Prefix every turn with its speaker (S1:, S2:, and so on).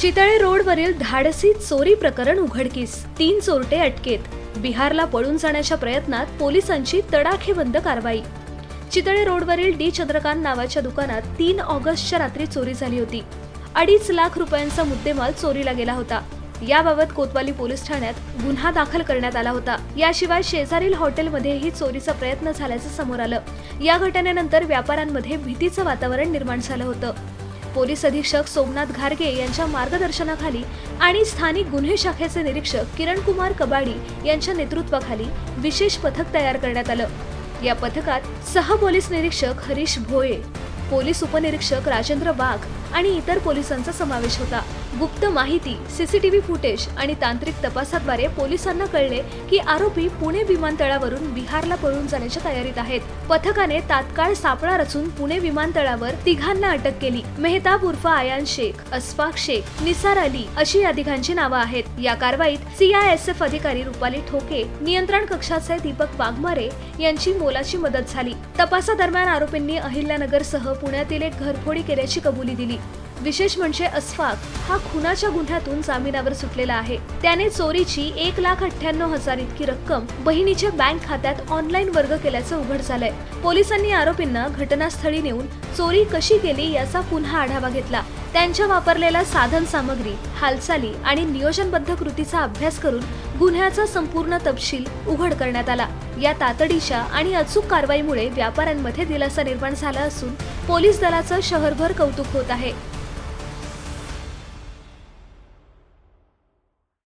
S1: चितळे रोडवरील धाडसी चोरी प्रकरण उघडकीस. तीन चोरटे अटकेत. बिहारला पळून जाण्याच्या प्रयत्नात पोलिसांची तडाखेबंद कारवाई. चितळे रोडवरील डी चंद्रकांत नावाच्या दुकानात तीन ऑगस्टच्या रात्री चोरी झाली होती. अडीच लाख रुपयांचा मुद्देमाल चोरीला गेला होता. याबाबत कोतवाली पोलीस ठाण्यात गुन्हा दाखल करण्यात आला होता. याशिवाय शेजारील हॉटेलमध्येही चोरीचा प्रयत्न झाल्याचं समोर आलं. या घटनेनंतर व्यापाऱ्यांमध्ये भीतीचं वातावरण निर्माण झालं होतं. पोलीस अधीक्षक सोमनाथ घारगे यांच्या मार्गदर्शनाखाली आणि स्थानिक गुन्हे शाखेचे निरीक्षक किरण कुमार कबाडी यांच्या नेतृत्वाखाली विशेष पथक तयार करण्यात आलं. या पथकात सहा पोलीस निरीक्षक हरीश भोये पोलीस उपनिरीक्षक राजेंद्र वाघ आणि इतर पोलिसांचा समावेश होता. गुप्त माहिती सीसीटीव्ही फुटेज आणि तांत्रिक तपासाद्वारे पोलिसांना कळले की आरोपी पुणे विमानतळावरून बिहारला पळून जाण्याच्या तयारीत आहेत. पथकाने तात्काळ सापळा रचून पुणे विमानतळावर तिघांना अटक केली. मेहताब उर्फ आयान शेख अस्फाक शेख निसार अली अशी या तिघांची नावं आहेत. या कारवाईत सीआयएसएफ अधिकारी रुपाली ठोके नियंत्रण कक्षाचे दीपक वाघमारे यांची मोलाची मदत झाली. तपासादरम्यान आरोपींनी अहिल्यानगरसह पुण्यातील एक घरफोडी केल्याची कबुली दिली. विशेष म्हणजे अस्फाक हा खुनाच्या गुन्ह्यातून जामिनावर सुटलेला आहे. त्याने चोरीची एक लाख अठ्ठ्याण्णव हजार इतकी रक्कम बहिणीच्या बँक खात्यात ऑनलाईन वर्ग केल्याचं उघड झालंय. पोलिसांनी आरोपींना घटनास्थळी नेऊन चोरी कशी केली याचा पुन्हा आढावा घेतला. त्यांच्या वापरलेल्या साधन सामग्री हालचाली आणि नियोजनबद्ध कृतीचा अभ्यास करून गुन्ह्याचा संपूर्ण तपशील उघड करण्यात आला. या तातडीच्या आणि अचूक कारवाईमुळे व्यापाऱ्यांमध्ये दिलासा निर्माण झाला असून पोलीस दलाचं शहरभर कौतुक होत आहे.